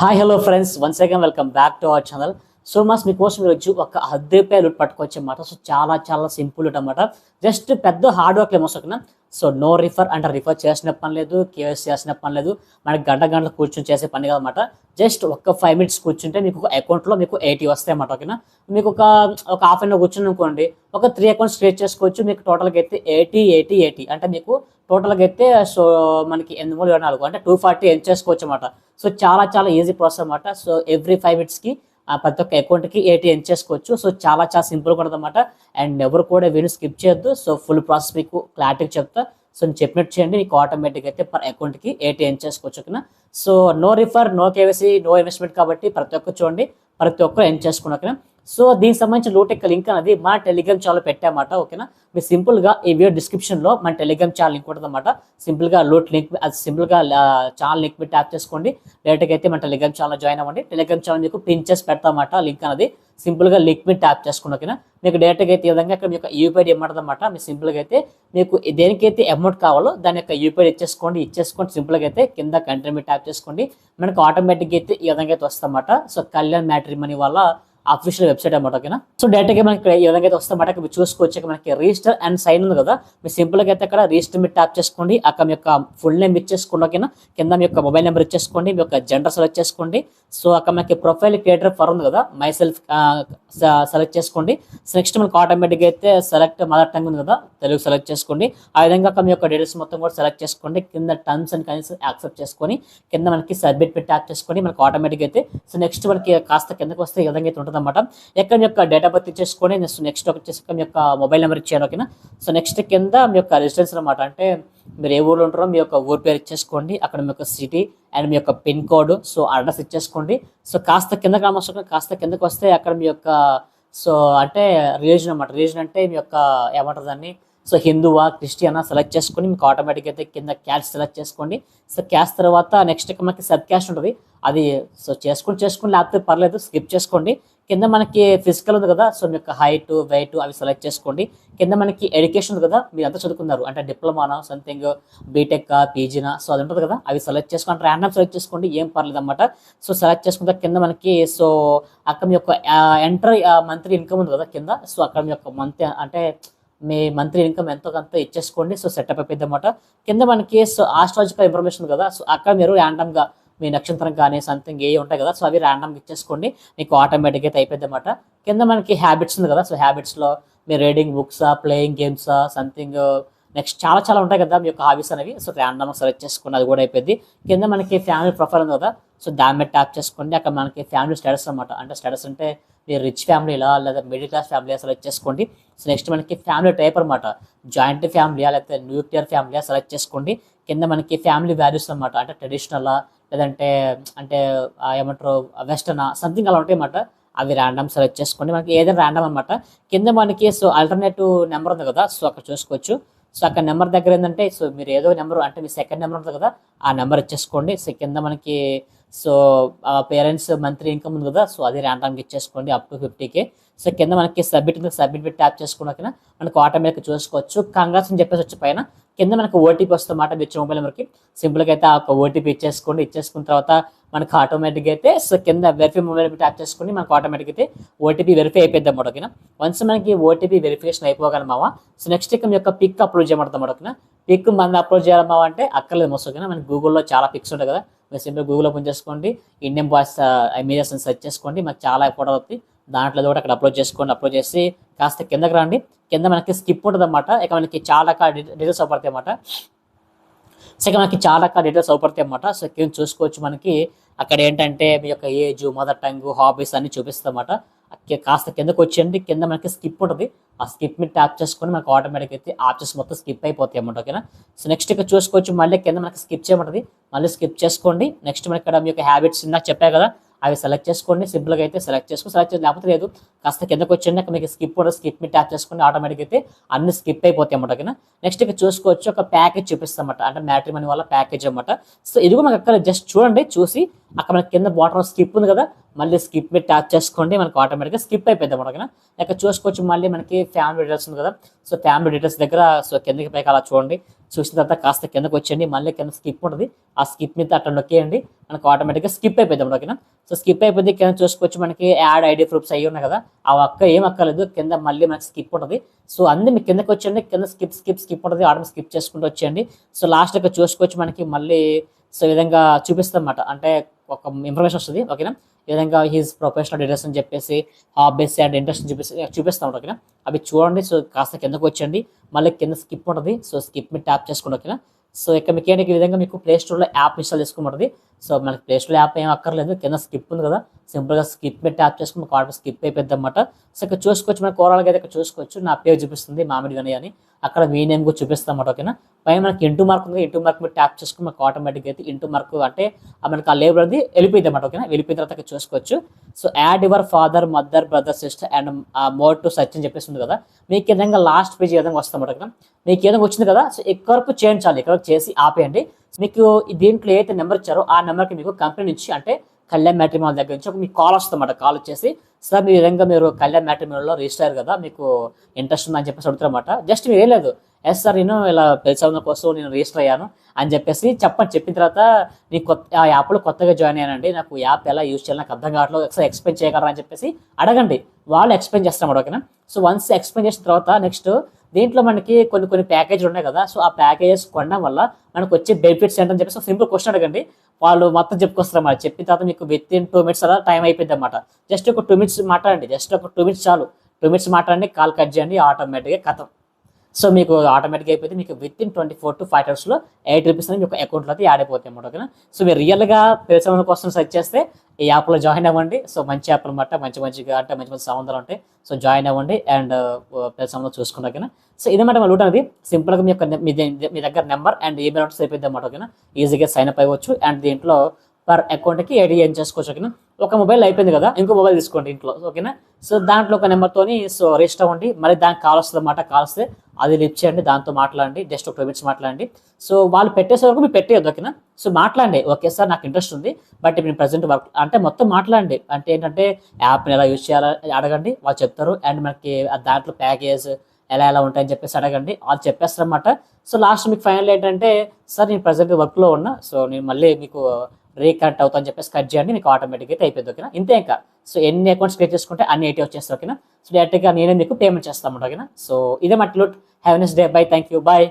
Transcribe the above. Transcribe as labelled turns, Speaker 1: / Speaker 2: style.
Speaker 1: Hi hello friends once again welcome back to our channel so mass మీకోసం మీరు వచ్చి ఒక అద్దెపై రూపాయలు లూట్ పట్టుకోవచ్చు సో చాలా చాలా సింపుల్ అనమాట జస్ట్ పెద్ద హార్డ్ వర్క్ ఏమోసకున్నా సో నో రిఫర్ అంటే రిఫర్ చేసిన పని లేదు కేఎస్ చేసిన పని లేదు. మనకి గంట గంటలు కూర్చొని చేసే పని కాదన్నమాట. జస్ట్ ఒక ఫైవ్ మినిట్స్ కూర్చుంటే మీకు ఒక అకౌంట్లో మీకు ఎయిటీ వస్తాయి అన్నమాట ఓకేనా మీకు ఒక ఒక హాఫ్ అన్ అవర్ కూర్చుని అనుకోండి ఒక త్రీ అకౌంట్స్ క్రియేట్ చేసుకోవచ్చు. మీకు టోటల్గా అయితే ఎయిటీ ఎయిటీ ఎయిటీ అంటే మీకు టోటల్గా అయితే సో మనకి ఎనిమిది మూడు నాలుగు. అంటే టూ ఫార్టీ ఎండ్ చేసుకోవచ్చు అనమాట సో చాలా చాలా ఈజీ ప్రాసెస్ అనమాట సో ఎవ్రీ ఫైవ్ మినిట్స్కి ఆ ప్రతి ఒక్క అకౌంట్కి ఏటీ చేసుకోవచ్చు సో చాలా చాలా సింపుల్గా కూడా అనమాట అండ్ ఎవరు కూడా వీడియో స్కిప్ చేయొద్దు. సో ఫుల్ ప్రాసెస్ మీకు క్లారిటీగా చెప్తా. సో నేను చెప్పినట్టు చేయండి. మీకు ఆటోమేటిక్ అయితే పర్ అకౌంట్కి ఏటీఎం చేసుకోవచ్చు ఓకేనా? So no refer no KYC no investment కాబట్టి ప్రతి ఒక్కరు చూడండి. ప్రతి ఒక్కరు ఎండ్ చేసుకున్నాకనే సో దీనికి సంబంధించిన లోటెక్ లింక్ అనేది మా టెలిగ్రామ్ ఛానల్ పెట్టామాట ఓకేనా మీరు సింపుల్గా ఈ వీడియో డిస్క్రిప్షన్లో మన టెలిగ్రామ్ ఛానల్ లింక్ ఉంటుందన్నమాట సింపుల్గా లోట్ లింక్ అది సింపుల్గా ఛానల్ లింక్ మీద ట్యాప్ చేసుకోండి. డైరెక్ట్గా అయితే మన టెలిగ్రామ్ ఛానల్ జాయిన్ అవ్వండి. టెలిగ్రామ్ ఛానల్ మీకు పిన్ చేసి పెడతామాట లింక్ అనేది. సింపుల్గా లింక్ మీద ట్యాప్ చేసుకోండి ఓకేనా మీకు డైరెక్ట్గా అయితే ఈ విధంగా ఇక్కడ మీకు యూపీఐ ఇవ్వడం మీరు సింపుల్గా అయితే మీకు దేనికైతే అమౌంట్ కావాలో దాని యొక్క యూపీఐ ఇచ్చేసుకోండి. ఇచ్చేసుకోండి సింపుల్గా అయితే కింద కంట్రీ మీద ట్యాప్ చేసుకోండి. మనకు ఆటోమేటిక్గా అయితే ఈ విధంగా అయితే వస్తామన్నమాట సో కళ్యాణ్ మ్యాట్రీ మనీ వల్ల అఫీషియల్ వెబ్సైట్ అనమాట ఓకేనా? సో డైరెక్ట్గా మనకి ఏ విధంగా అయితే వస్తే మాట మీరు చూసుకోవచ్చు. మనకి రిజిస్టర్ అండ్ సైన్ ఉంది కదా. మీరు సింపుల్గా అయితే అక్కడ రిజిస్టర్ మీరు ట్యాప్ చేసుకోండి. అక్కడ మీ యొక్క ఫుల్ నేమ్ ఇచ్చేసుకోండి ఓకేనా? కింద మీ యొక్క మొబైల్ నెంబర్ ఇచ్చేసుకోండి. మీ యొక్క జెండర్ సెలెక్ట్ చేసుకోండి. సో అక్కడ మనకి ప్రొఫైల్ క్రియేటర్ ఫర్ ఉంది కదా. మై సెల్ఫ్ సెలెక్ట్ చేసుకోండి. నెక్స్ట్ మనకి ఆటోమేటిక్గా అయితే సెలెక్ట్ మదర్ టంగ్ ఉంది కదా. తెలుగు సెలెక్ట్ చేసుకోండి. ఆ విధంగా అక్కడ మీ యొక్క డీటెయిల్స్ మొత్తం కూడా సెలెక్ట్ చేసుకోండి. కింద టర్మ్స్ అండ్ కండిషన్స్ యాక్సెప్ట్ చేసుకొని కింద మనకి సబ్మిట్ పెట్టి ట్యాప్ చేసుకోండి. మనకి ఆటోమేటిక్ అయితే. సో నెక్స్ట్ మనకి కాస్త కిందకి వస్తే ఈ విధంగా అయితే ఉంటుంది అనమాట ఎక్కడ మీ యొక్క డేట్ ఆఫ్ బర్త్ ఇచ్చేసుకొని నెక్స్ట్ నెక్స్ట్ వచ్చేసి మీ యొక్క మొబైల్ నెంబర్ ఇచ్చాను ఓకేనా? సో నెక్స్ట్ కింద మీ యొక్క రెసిడెన్స్ అనమాట అంటే మీరు ఏ ఊర్లో ఉంటారో మీ యొక్క ఊరు పేరు ఇచ్చేసుకోండి. అక్కడ మీ యొక్క సిటీ అండ్ మీ యొక్క పిన్ కోడ్ సో అడ్రస్ ఇచ్చేసుకోండి. సో కాస్త కిందకి రామొస్తుంది కాస్త కిందకి వస్తే అక్కడ మీ యొక్క సో అంటే రిలీజన్ అనమాట రిలీజన్ అంటే మీ యొక్క ఏమంటారు దాన్ని? సో హిందువా క్రిస్టియనా సెలెక్ట్ చేసుకొని మీకు ఆటోమేటిక్ అయితే కింద క్యాష్ సెలెక్ట్ చేసుకోండి. సో క్యాష్ తర్వాత నెక్స్ట్ మనకి సబ్ క్యాష్ ఉంటుంది. అది సో చేసుకుని చేసుకుని లేకపోతే పర్లేదు స్కిప్ చేసుకోండి. కింద మనకి ఫిజికల్ ఉంది కదా సో మీ యొక్క హైట్ వెయిట్ అవి సెలెక్ట్ చేసుకోండి. కింద మనకి ఎడ్యుకేషన్ ఉంది కదా మీరు అంతా చదువుకున్నారు? అంటే డిప్లొమానా సంథింగ్ బీటెక్ పీజీనా సో అది ఉంటుంది కదా అవి సెలెక్ట్ చేసుకోండి ర్యాండమ్ సెలెక్ట్ చేసుకోండి ఏం పర్లేదు అనమాట సో సెలెక్ట్ చేసుకుంటే కింద మనకి సో అక్కడ మీ యొక్క ఎంటర్ మంత్లీ ఇన్కమ్ ఉంది కదా కింద సో అక్కడ మీ యొక్క మంత్ అంటే మీ మంత్లీ ఇన్కమ్ ఎంతో కొంత ఇచ్చేసుకోండి సో సెటప్ అయిపోయింది అనమాట కింద మనకి సో ఆస్ట్రాలజికల్ ఇన్ఫర్మేషన్ కదా సో అక్కడ మీరు ర్యాండమ్గా మీ నక్షత్రం కానీ సంథింగ్ ఏ ఉంటాయి కదా సో అవి ర్యాండమ్గా ఇచ్చేసుకోండి. మీకు ఆటోమేటిక్గా అయితే అయిపోయింది అనమాట కింద మనకి హ్యాబిట్స్ ఉంది కదా సో హ్యాబిట్స్లో మీరు రీడింగ్ బుక్సా ప్లేయింగ్ గేమ్సా సంథింగ్ నెక్స్ట్ చాలా చాలా ఉంటాయి కదా మీ యొక్క హాబీస్ అనేవి. సో ర్యాండమ్గా సెలెక్ట్ చేసుకుని అది కూడా అయిపోయింది కింద మనకి ఫ్యామిలీ ప్రొఫైల్ ఉంది కదా సో దాని మీద ట్యాప్ చేసుకోండి. అక్కడ మనకి ఫ్యామిలీ స్టేటస్ అనమాట అంటే స్టేటస్ అంటే మీరు రిచ్ ఫ్యామిలీలా లేదా మిడిల్ క్లాస్ ఫ్యామిలీ సెలెక్ట్ చేసుకోండి. సో నెక్స్ట్ మనకి ఫ్యామిలీ టైప్ అనమాట జాయింట్ ఫ్యామిలీయా లేకపోతే న్యూక్లియర్ ఫ్యామిలీయా సెలెక్ట్ చేసుకోండి. కింద మనకి ఫ్యామిలీ వాల్యూస్ అనమాట అంటే ట్రెడిషనలా లేదంటే అంటే ఏమంటారు వెస్టర్న్ సంథింగ్ అలా ఉంటాయి అన్నమాట. అవి ర్యాండమ్ సెలెక్ట్ చేసుకోండి. మనకి ఏదైనా ర్యాండమ్ అనమాట కింద మనకి సో ఆల్టర్నేటివ్ నెంబర్ ఉంది కదా సో అక్కడ చూసుకోవచ్చు. సో అక్కడ నెంబర్ దగ్గర ఏంటంటే సో మీరు ఏదో నెంబర్ అంటే మీ సెకండ్ నెంబర్ ఉంటుంది కదా ఆ నెంబర్ ఇచ్చేసుకోండి. సో కింద మనకి సో పేరెంట్స్ మంత్లీ ఇన్కమ్ ఉంది కదా సో అది ర్యాండమ్గా ఇచ్చేసుకోండి up to fifty K so కింద మనకి సబ్మిట్ ఉంది. సబ్మిట్ పెట్టి ట్యాప్ చేసుకున్నాక మనకు ఆటోమేటిక్ చూసుకోవచ్చు. కంగ్రాట్స్ అని చెప్పేసి వచ్చి పైన కింద మనకు ఓటీపీ వస్తుందన్నమాట మీ మొబైల్ నెంబర్కి సింపుల్గా అయితే ఆ ఒక ఓటీపీ ఇచ్చేసుకోండి. ఇచ్చేసుకున్న తర్వాత మనకు ఆటోమేటిక్గా అయితే సో కింద వెరిఫై మొబైల్ ట్యాప్ చేసుకుని మనకు ఆటోమేటిక్ అయితే ఓటీపీ వెరిఫై అయిపోద్దాం అన్నమాట ఓకేనా వన్స్ మనకి ఓటీపీ వెరిఫికేషన్ అయిపోగానే మావా సో నెక్స్ట్ ఇక మీ యొక్క పిక్ అప్లోడ్ చేయమంటాం ఓకేనా పిక్ మన అప్లోడ్ చేయాలమ్మా అంటే అక్కర్లేదు మోస్ట్ మనకి గూగుల్లో చాలా పిక్స్ ఉంటాయి కదా. మీరు సింపుల్ గూగుల్లో పని చేసుకోండి. ఇండియన్ బాయ్స్ ఇమేజెస్ సెర్చ్ చేసుకోండి. మాకు చాలా ఫోటోలు వస్తాయి. దాంట్లో కూడా అక్కడ అప్లోడ్ చేసుకోండి అప్లోడ్ చేసి కాస్త కిందకి రండి. కింద మనకి స్కిప్ ఉంటుంది అనమాట ఇక మనకి చాలా రకాల డీటెయిల్స్ అవపడతాయి అన్నమాట. సో ఇక మనకి చాలా రకాల డీటెయిల్స్ అవపడతాయి అన్నమాట. సో కింద చూసుకోవచ్చు మనకి అక్కడ ఏంటంటే మీ యొక్క ఏజ్ మదర్ టంగ్ హాబీస్ అన్ని చూపిస్తుంది అనమాట కాస్త కిందకు వచ్చేయండి. కింద మనకి స్కిప్ ఉంటుంది. ఆ స్కిప్ మీద ట్యాప్ చేసుకొని మనకు ఆటోమేటిక్ అయితే ఆప్షన్స్ మొత్తం స్కిప్ అయిపోతాయి అన్నమాట ఓకేనా? సో నెక్స్ట్ ఇక్కడ చూసుకోవచ్చు. మళ్ళీ కింద మనకి స్కిప్ చేయమంటుంది. మళ్ళీ స్కిప్ చేసుకోండి. నెక్స్ట్ మనకి ఇక్కడ మీ యొక్క హ్యాబిట్స్ ఇందాక చెప్పా కదా. అవి సెలెక్ట్ చేసుకోండి. సింపుల్గా అయితే సెలెక్ట్ చేసుకోండి సెలెక్ట్ చేసి లేకపోతే లేదు. కాస్త కిందకు వచ్చండి అక్కడ మీకు స్కిప్ కూడా స్కిప్ మీ ట్యాప్ చేసుకుని ఆటోమేటిక్ అయితే అన్ని స్కిప్ అయిపోతాయి అన్నమాట ఓకేనా? నెక్స్ట్ ఇక్కడ చూసుకోవచ్చు ఒక ప్యాకేజ్ చూపిస్తామట అంటే మ్యాట్రీ మనీ వల్ల ప్యాకేజ్ అనమాట సో ఇదిగో మనకు అక్కడ జస్ట్ చూడండి చూసి అక్కడ మనకి కింద బాటర్ స్కిప్ ఉంది కదా మళ్ళీ స్కిప్ మీద ట్యాప్ చేసుకోండి. మనకు ఆటోమేటిక్గా స్కిప్ అయిపోయింది అనమాట ఓకేనా? ఇక్కడ చూసుకోవచ్చు మళ్ళీ మనకి ఫ్యామిలీ డీటెయిల్స్ ఉంది కదా. సో ఫ్యామిలీ డీటెయిల్స్ దగ్గర సో కిందకి పైకి అలా చూడండి. చూసిన తర్వాత కాస్త కిందకు వచ్చేయండి. మళ్ళీ కింద స్కిప్ ఉంటుంది ఆ స్కిప్ మీద అట్లా నొక్కేయండి. మనకు ఆటోమేటిక్గా స్కిప్ అయిపోయింది ఓకేనా? సో స్కిప్ అయిపోయింది. కింద చూసుకోవచ్చు మనకి యాడ్ ఐడి ప్రూఫ్స్ అయ్యి ఉన్నాయి కదా. ఆ అక్క ఏం అక్కర్లేదు. కింద మళ్ళీ మనకి స్కిప్ ఉంటుంది సో అన్ని మీకు కిందకి వచ్చేయండి. కింద స్కిప్ స్కిప్ స్కిప్ ఉంటుంది ఆటో స్కిప్ చేసుకుంటూ వచ్చేయండి. సో లాస్ట్ ఇక్కడ చూసుకోవచ్చు మనకి మళ్ళీ సో ఈ విధంగా చూపిస్తాం అన్నమాట. అంటే ఒక ఇన్ఫర్మేషన్ వస్తుంది. ఓకేనా? ఈ విధంగా హీస్ ప్రొఫెషనల్ డీటెయిల్స్ అని చెప్పేసి హాబీస్ అండ్ ఇంట్రెస్ట్ చూపిస్తే చూపిస్తాం ఓకేనా అవి చూడండి సో కాస్త కిందకు వచ్చండి మళ్ళీ కింద స్కిప్ ఉంటుంది. సో స్కిప్ మీద ట్యాప్ చేసుకోండి ఓకేనా సో ఇక్కడ మీకు ఏంటి ఈ విధంగా మీకు ప్లే స్టోర్లో యాప్ ఇన్స్టాల్ చేసుకోమంటుంది సో మనకి ప్లేస్టోర్ యాప్ ఏం అక్కర్లేదు కింద స్కిప్ ఉంది కదా. సింపుల్గా స్కిప్ మీద ట్యాప్ చేసుకుని మనకు ఆర్డర్ స్కిప్ అయిపోద్ది అనమాట సో ఇక్కడ చూసుకోవచ్చు మన కోరాలకి అయితే ఇక్కడ చూసుకోవచ్చు. నా పేరు చూపిస్తుంది మామిడి గని అని. అక్కడ మీ నేమ్ కూడా చూపిస్తాం అన్నమాట ఓకేనా పైన మనకి ఇంటూ మార్క్ ఉంది ఇంటూ మార్క్ మీద ట్యాప్ చేసుకుని మనకు ఆటోమేటిక్గా అయితే ఇంటూ మార్క్ అంటే మనకి ఆ లేబుల్ అనేది వెళ్ళిపోయింది అన్నమాట ఓకేనా వెళ్ళిపోయిన తర్వాత ఇక్కడ చూసుకోవచ్చు. So add your father mother brother sister and more to such అని చెప్పేసి ఉంది కదా. మీకు ఈ విధంగా లాస్ట్ పేజ్ ఏదైనా విధంగా వస్తాం ఓకేనా మీకు ఏదైనా వచ్చింది కదా సో ఎక్కువ వరకు చేయించాలి. ఇక్కడ చేసి ఆపేయండి. మీకు దీంట్లో ఏదైతే నెంబర్ ఇచ్చారో ఆ నెంబర్కి మీకు కంపెనీ నుంచి అంటే కళ్యాణ్ మ్యాట్రిమోల్ దగ్గర నుంచి ఒక మీకు కాల్ వస్తుందన్నమాట కాల్ వచ్చేసి సార్ మీ విధంగా మీరు కళ్యాణ్ మ్యాట్రిమోల్లో రిజిస్టర్ అయ్యారు కదా మీకు ఇంట్రెస్ట్ ఉందని చెప్పేసి అడుగుతారన్నమాట జస్ట్ మీరు ఏం లేదు ఎస్ సార్ నేను ఇలా పెళ్ళి కోసం నేను రిజిస్టర్ అయ్యాను అని చెప్పేసి చెప్పండి చెప్పిన తర్వాత నీ కొత్త ఆ యాప్లో కొత్తగా జాయిన్ అయ్యానండి నాకు యాప్ ఎలా యూజ్ చేయాలి నాకు అర్థం కావట్లేదు ఒకసారి ఎక్స్ప్లెయిన్ చేయగలరా? అని చెప్పేసి అడగండి. వాళ్ళు ఎక్స్ప్లెయిన్ చేస్తారన్నమాట ఓకేనా? సో వన్స్ ఎక్స్ప్లెయిన్ చేసిన తర్వాత నెక్స్ట్ దీంట్లో మనకి కొన్ని కొన్ని ప్యాకేజ్ ఉన్నాయి కదా. సో ఆ ప్యాకేజెస్ కొనడం వల్ల మనకు వచ్చే బెనిఫిట్స్ ఏంటని చెప్పేసి సింపుల్ క్వశ్చన్ అడగండి. వాళ్ళు మొత్తం చెప్పుకొస్తారు అన్నమాట. చెప్పిన తర్వాత మీకు విత్ ఇన్ టూ మినిట్స్ అలా టైం అయిపోయింది అనమాట జస్ట్ ఒక టూ మినిట్స్ మాట్లాడండి. జస్ట్ ఒక టూ మినిట్స్ చాలు. టూ మినిట్స్ మాట్లాడండి. కాల్ కట్ చేయండి. ఆటోమేటిక్గా కథం. సో మీకు ఆటోమేటిక్గా అయిపోతే మీకు within twenty four to five అవర్స్లో ఎయిట్ రూపీస్ అనేది మీకు అకౌంట్లో అయితే యాడ్ అయిపోతాయి అన్నమాట ఓకేనా? సో మీరు రియల్గా తెలిసిన కోసం సెర్చ్ చేస్తే ఈ యాప్లో జాయిన్ అవ్వండి. సో మంచి యాప్ అనమాట మంచి మంచిగా అంటే మంచి మంచి సంబంధాలు ఉంటాయి. సో జాయిన్ అవ్వండి అండ్ సంబంధం చూసుకుంటా ఓకేనా? సో ఇదన్నమాట మన లూట్ అనేది. సింపుల్గా మీ యొక్క మీ మీ దగ్గర నెంబర్ అండ్ ఈమెయిల్ అడ్రస్ అయిపోయింది అన్నమాట ఓకేనా? ఈజీగా సైన్ అప్ అవ్వచ్చు. అండ్ దీంట్లో పర్ అకౌంట్కి ఏడి ఏం చేసుకోవచ్చు ఓకేనా? ఒక మొబైల్ అయిపోయింది కదా ఇంకో మొబైల్ తీసుకోండి ఇంట్లో ఓకేనా? సో దాంట్లో ఒక నెంబర్తోని సో రిజిస్టర్ అవ్వండి. మళ్ళీ దానికి కాల్ వస్తుంది అన్నమాట కాల్ వస్తే అది లిఫ్ట్ చేయండి దాంతో మాట్లాడండి జస్ట్ ఒక టూ మినిట్స్ మాట్లాడండి. సో వాళ్ళు పెట్టేసే వరకు మీరు పెట్టేయద్దు ఓకేనా? సో మాట్లాడండి ఓకే సార్ నాకు ఇంట్రెస్ట్ ఉంది బట్ నేను ప్రజెంట్ వర్క్ అంటే మొత్తం మాట్లాడండి. అంటే ఏంటంటే యాప్ని ఎలా యూజ్ చేయాలో అడగండి వాళ్ళు చెప్తారు అండ్ మనకి దాంట్లో ప్యాకేజ్ ఎలా ఎలా ఉంటాయని చెప్పేసి అడగండి వాళ్ళు చెప్పేస్తారన్నమాట సో లాస్ట్ మీకు ఫైనల్ ఏంటంటే సార్ నేను ప్రజెంట్ వర్క్లో ఉన్నా సో నేను మళ్ళీ మీకు రీకనెక్ట్ అవుతా అని చెప్పేసి కట్ చేయండి మీకు ఆటోమేటిక్గా అయితే అయిపోయింది ఓకేనా? ఇంతే ఇంకా. సో ఎన్ని అకౌంట్స్ క్రియేట్ చేసుకుంటే అన్ని ఎయిటీ వచ్చేస్తారు ఓకేనా? సో డైరెక్ట్గా నేనే మీకు పేమెంట్ చేస్తాను ఓకేనా? సో ఇదే మట్టిలో have nice day bye thank you bye